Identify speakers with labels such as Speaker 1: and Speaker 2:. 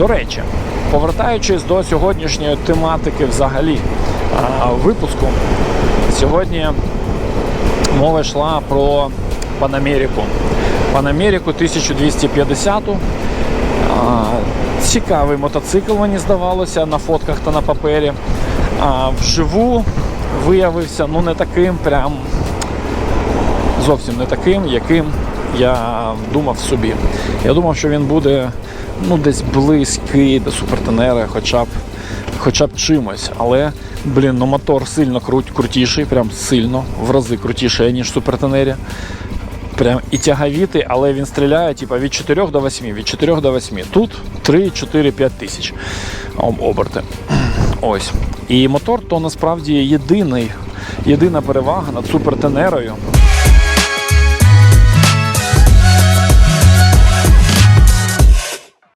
Speaker 1: До речі, повертаючись до сьогоднішньої тематики взагалі випуску, сьогодні мова йшла про Панамерику. Панамерику 1250. А, Цікавий мотоцикл, мені здавалося, на фотках та на папері. Вживу виявився ну не таким прям зовсім не таким, яким я думав собі. Я думав, що він буде ну, десь близький до супертенера, хоча б, хоча б чимось. Але, блін, ну мотор сильно крут, крутіший, прям сильно, в рази крутіший, ніж супертенері. Прям і тяговітий, але він стріляє типу, від 4 до 8, від 4 до 8. Тут 3, 4, 5 тисяч об- оберти. Ось. І мотор то насправді єдиний, єдина перевага над супертенерою.